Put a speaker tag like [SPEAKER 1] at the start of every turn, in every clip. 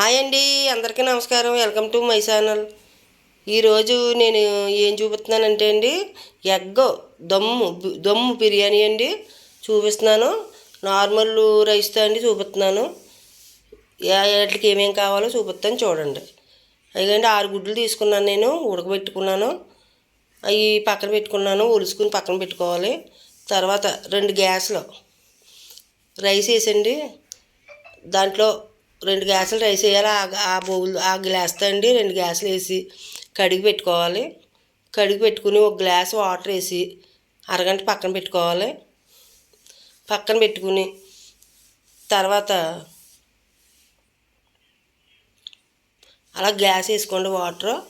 [SPEAKER 1] Hi అండి అందరికీ నమస్కారం. Welcome to my channel. ఈరోజు నేను ఏం చూపిస్తున్నానంటే అండి ఎగ్ దమ్ము దమ్ము బిర్యానీ అండి. చూపిస్తున్నాను. నార్మల్ రైస్తో అండి చూపిస్తున్నాను. వాటికి ఏమేమి కావాలో చూపిస్తాను చూడండి. అయ్యండి ఆరు గుడ్లు తీసుకున్నాను నేను ఉడకబెట్టుకున్నాను. అవి పక్కన పెట్టుకున్నాను ఒలుసుకుని పక్కన పెట్టుకోవాలి. తర్వాత రెండు గ్యాస్లు. రైస్ వేసండి. దాంట్లో రెండు గ్యాసులు రైస్ వేయాలి. ఆ- బౌల్ ఆ గ్లాస్తో అండి రెండు గ్యాసులు వేసి కడిగి పెట్టుకోవాలి. కడిగి పెట్టుకుని ఒక గ్లాస్ వాటర్ వేసి అరగంట పక్కన పెట్టుకోవాలి. పక్కన పెట్టుకుని తర్వాత అలా గ్యాస్ వేసుకోండి వాటర్.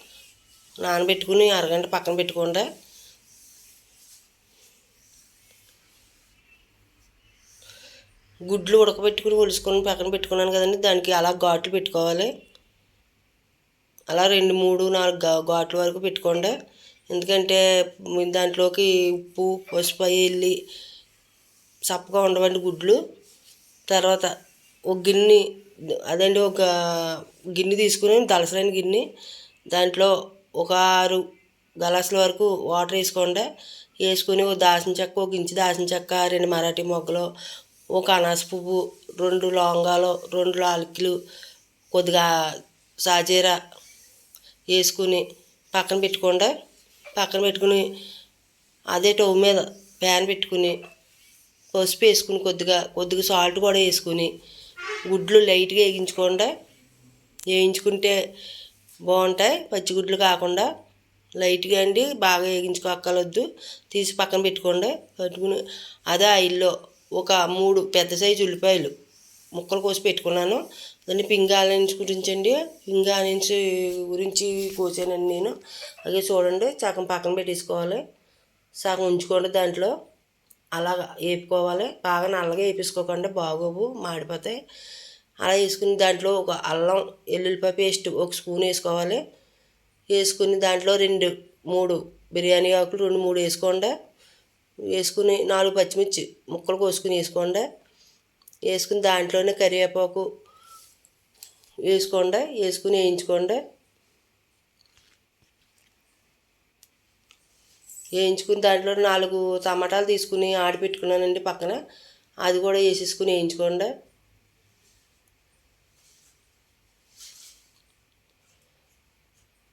[SPEAKER 1] నానబెట్టుకుని అరగంట పక్కన పెట్టుకోండి. గుడ్లు ఉడకబెట్టుకుని ఒలుసుకొని పక్కన పెట్టుకున్నాను కదండి. దానికి అలా ఘాట్లు పెట్టుకోవాలి. అలా రెండు మూడు నాలుగు ఘాట్ల వరకు పెట్టుకోండి. ఎందుకంటే దాంట్లోకి ఉప్పు పసుపు వెళ్ళి చప్పగా ఉండవండి గుడ్లు. తర్వాత ఒక గిన్నె అదండి ఒక గిన్నె తీసుకుని దలసరైన గిన్నె. దాంట్లో ఒక ఆరు గలాసుల వరకు వాటర్ వేసుకోండి. వేసుకుని ఒక దాసిన చెక్క ఒక ఇంచు దాసిన చెక్క రెండు మరాఠీ మొగ్గలు ఒక అనాస పువ్వు రెండు లవంగాలు రెండు లాలికలు కొద్దిగా సాజీర వేసుకుని పక్కన పెట్టుకోండి. పక్కన పెట్టుకుని అదే టవ్ మీద ప్యాన్ పెట్టుకుని పసుపు వేసుకుని కొద్దిగా కొద్దిగా సాల్ట్ కూడా వేసుకుని గుడ్లు లైట్గా వేగించుకోండి వేయించుకుంటే బాగుంటాయి. పచ్చిగుడ్లు కాకుండా లైట్గా అండి బాగా వేగించుకోక్కలొద్దు తీసి పక్కన పెట్టుకోండి. పెట్టుకుని అదే ఆయిల్లో ఒక మూడు పెద్ద సైజు ఉల్లిపాయలు ముక్కలు కోసి పెట్టుకున్నాను. దాన్ని పింగ ఆనియన్స్ గురించి అండి. పింగా ఆనియన్స్ గురించి కోసానండి నేను. అలాగే చూడండి సగం పక్కన పెట్టేసుకోవాలి. సగం ఉంచుకోండి దాంట్లో. అలాగా వేపుకోవాలి బాగా నల్లగా వేపేసుకోకుండా బాగోవు మాడిపోతాయి. అలా వేసుకుని దాంట్లో ఒక అల్లం ఎల్లుల్లిపాయ పేస్ట్ ఒక స్పూన్ వేసుకోవాలి. వేసుకుని దాంట్లో రెండు మూడు బిర్యానీ ఆకులు రెండు మూడు వేసుకోండి. వేసుకుని నాలుగు పచ్చిమిర్చి ముక్కలు కోసుకుని వేసుకోండి. వేసుకుని దాంట్లోనే కరివేపాకు వేసుకోండి. వేసుకుని వేయించుకోండి. వేయించుకుని దాంట్లో నాలుగు టమాటాలు తీసుకుని ఆడిపెట్టుకున్నానండి పక్కన. అది కూడా వేసేసుకుని వేయించుకోండి.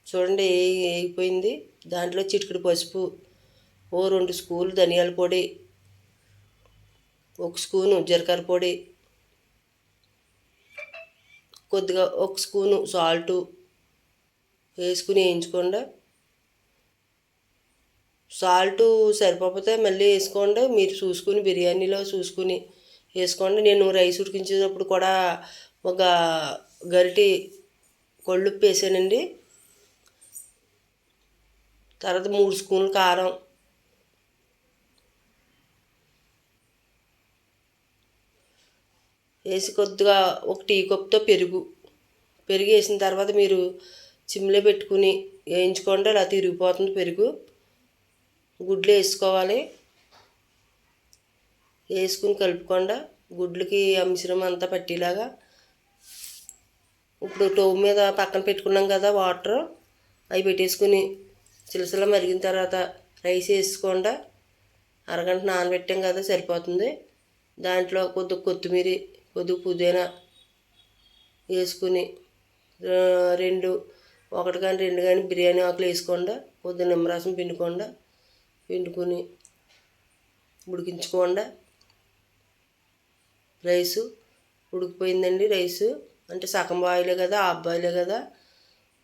[SPEAKER 1] చూడండి వేగిపోయింది దాంట్లో చిటికడి పసుపు ఓ రెండు స్పూన్లు ధనియాల పొడి ఒక స్పూను జీలకర్ర పొడి కొద్దిగా ఒక స్పూను సాల్టు వేసుకుని వేయించుకోండి. సాల్ట్ సరిపోతే మళ్ళీ వేసుకోండి. మీరు చూసుకుని బిర్యానీలో చూసుకుని వేసుకోండి. నేను రైస్ ఉడికించేటప్పుడు కూడా ఒక గరిటి కొళ్ళుప్పు వేసానండి. తర్వాత మూడు స్పూన్లు కారం వేసి కొద్దిగా ఒక టీ కప్తో పెరుగు. పెరుగు వేసిన తర్వాత మీరు చిమ్లే పెట్టుకుని వేయించుకోండి అలా తిరిగిపోతుంది పెరుగు. గుడ్లు వేసుకోవాలి. వేసుకుని కలుపుకుండా. గుడ్లకి ఆ మిశ్రమం అంతా పట్టేలాగా. ఇప్పుడు టవ్ మీద పక్కన పెట్టుకున్నాం కదా వాటర్ అవి పెట్టేసుకుని చిలసల మరిగిన తర్వాత రైస్ వేసుకోండా. అరగంట నానబెట్టాం కదా సరిపోతుంది. దాంట్లో కొద్దిగా కొత్తిమీర కొద్దిగా పుదీనా వేసుకుని రెండు ఒకటి కానీ రెండు కానీ బిర్యానీ ఆకులు వేసుకోండి పొద్దున్న నిమ్మరసం పిండుకోండా పిండుకొని ఉడికించుకోండా. రైసు ఉడికిపోయిందండి రైసు. అంటే సగం బాయిలే కదా హాఫ్ బాయిలే కదా.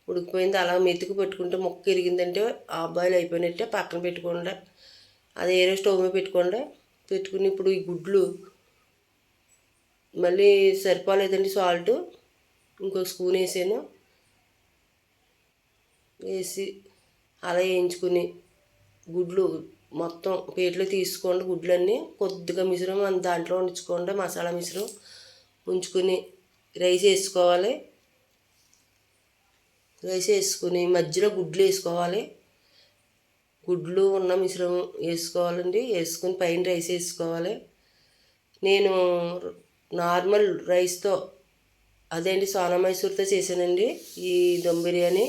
[SPEAKER 1] ఉడికిపోయింది. అలా మెతుకు పెట్టుకుంటే ముక్క ఇరిగిందంటే హాఫ్ బాయిల్ అయిపోయినట్టే పక్కన పెట్టుకోండా. అది ఏరే స్టవ్ మీద పెట్టుకోండా. పెట్టుకుని ఇప్పుడు ఈ గుడ్లు మళ్ళీ సరిపోలేదండి సాల్ట్. ఇంకో స్పూన్ వేసాను. వేసి అలా వేయించుకుని గుడ్లు మొత్తం ప్లేట్లో తీసుకోండి గుడ్లన్నీ. కొద్దిగా మిశ్రమం దాంట్లో ఉంచుకోండి మసాలా మిశ్రమం ఉంచుకుని రైస్ వేసుకోవాలి. రైస్ వేసుకుని మధ్యలో గుడ్లు వేసుకోవాలి. గుడ్లు ఉన్న మిశ్రమం వేసుకోవాలండి. వేసుకుని పైన రైస్ వేసుకోవాలి. నేను నార్మల్ రైస్తో అదే అండి సోనా మైసూర్తో చేశానండి ఈ దమ్ బిర్యానీ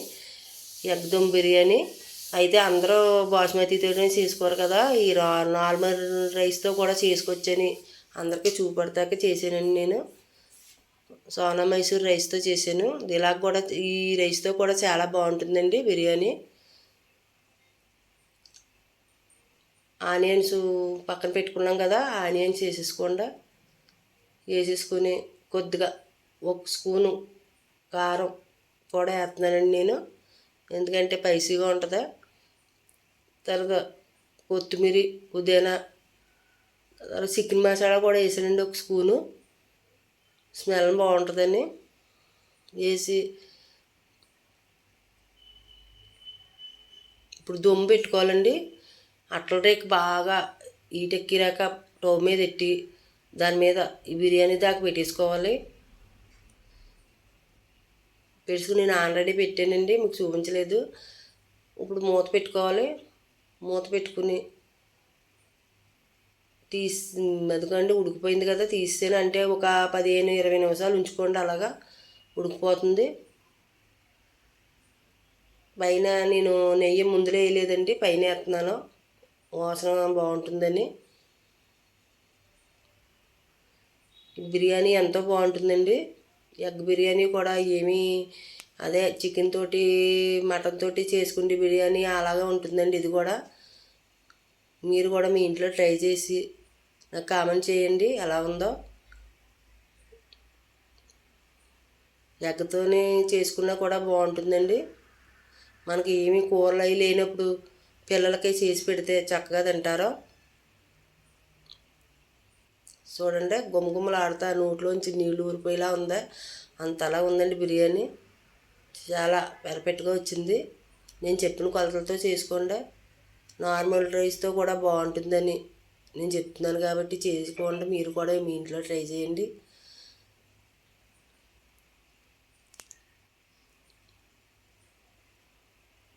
[SPEAKER 1] ఎగ్ దమ్ బిర్యానీ. అయితే అందరూ బాస్మతితోనే చేసుకోరు కదా ఈ రా నార్మల్ రైస్తో కూడా చేసుకోవచ్చని అందరికీ చూపెడతాక చేశానండి నేను. సోనా మైసూర్ రైస్తో చేశాను. ఇలా కూడా ఈ రైస్తో కూడా చాలా బాగుంటుందండి బిర్యానీ. ఆనియన్స్ పక్కన పెట్టుకున్నాం కదా ఆనియన్స్ వేసేసుకోండి. వేసేసుకొని కొద్దిగా ఒక స్పూను కారం కూడా వేస్తున్నానండి నేను. ఎందుకంటే పైసీగా ఉంటుంది. తర్వాత కొత్తిమీర పుదీనా తర్వాత చికెన్ మసాలా కూడా వేసానండి ఒక స్పూను. స్మెల్ బాగుంటుందని వేసి ఇప్పుడు దుమ్ము పెట్టుకోవాలండి. అట్ల రేకు బాగా ఈటెక్కిరాక స్టవ్ మీద ఎట్టి దాని మీద ఈ బిర్యానీ దాకా పెట్టేసుకోవాలి. పెట్టుకుని నేను ఆల్రెడీ పెట్టానండి మీకు చూపించలేదు. ఇప్పుడు మూత పెట్టుకోవాలి. మూత పెట్టుకుని తీసి ఎందుకంటే ఉడికిపోయింది కదా తీస్తేనే అంటే ఒక పదిహేను ఇరవై నిమిషాలు ఉంచుకోండి అలాగా ఉడికిపోతుంది. పైన నేను నెయ్యి ముందులో వేయలేదండి పైన వేస్తున్నాను. వాసన బాగుంటుందని. బిర్యానీ ఎంతో బాగుంటుందండి. ఎగ్ బిర్యానీ కూడా ఏమీ అదే చికెన్ తోటి మటన్ తోటి చేసుకుంటే బిర్యానీ అలాగే ఉంటుందండి ఇది కూడా. మీరు కూడా మీ ఇంట్లో ట్రై చేసి నాకు కామెంట్ చేయండి ఎలా ఉందో. ఎగ్గతోనే చేసుకున్నా కూడా బాగుంటుందండి. మనకి ఏమీ కూరలు అవి లేనప్పుడు పిల్లలకి చేసి పెడితే చక్కగా తింటారో. చూడండి గుమగుమలాడుతా నోట్లోంచి నీళ్ళు ఊరిపోయేలా ఉందా. అంతలా ఉందండి బిర్యానీ. చాలా పెరపెట్టుగా వచ్చింది. నేను చెప్పిన కొలతలతో చేసుకోండి. నార్మల్ రైస్తో కూడా బాగుంటుందని నేను చెప్తున్నాను కాబట్టి చేసుకోండి. మీరు కూడా మీ ఇంట్లో ట్రై చేయండి.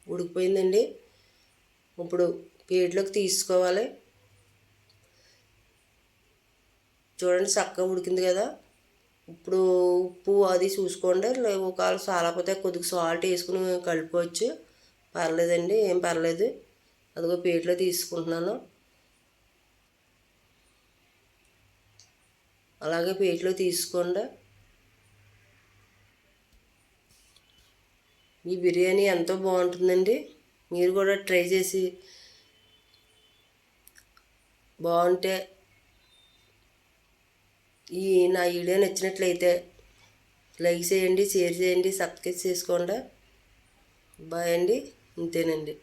[SPEAKER 1] ఉడికిపోయిందండి. ఇప్పుడు ప్లేట్లోకి తీసుకోవాలి. చూడండి చక్కగా ఉడికింది కదా. ఇప్పుడు ఉప్పు అది చూసుకోండి. ఒకవేళ సాలపోతే కొద్దిగా సాల్ట్ వేసుకుని కలుపుకోవచ్చు. పర్లేదండి ఏం పర్లేదు. అదిగో ప్లేట్లో తీసుకుంటున్నాను. అలాగే ప్లేట్లో తీసుకోండి. ఈ బిర్యానీ ఎంతో బాగుంటుందండి. మీరు కూడా ట్రై చేసి బాగుంటే ఈ నా వీడియో నచ్చినట్లయితే లైక్ చేయండి షేర్ చేయండి సబ్స్క్రైబ్ చేసుకోండి. బాయ్ అండి. ఇంతేనండి.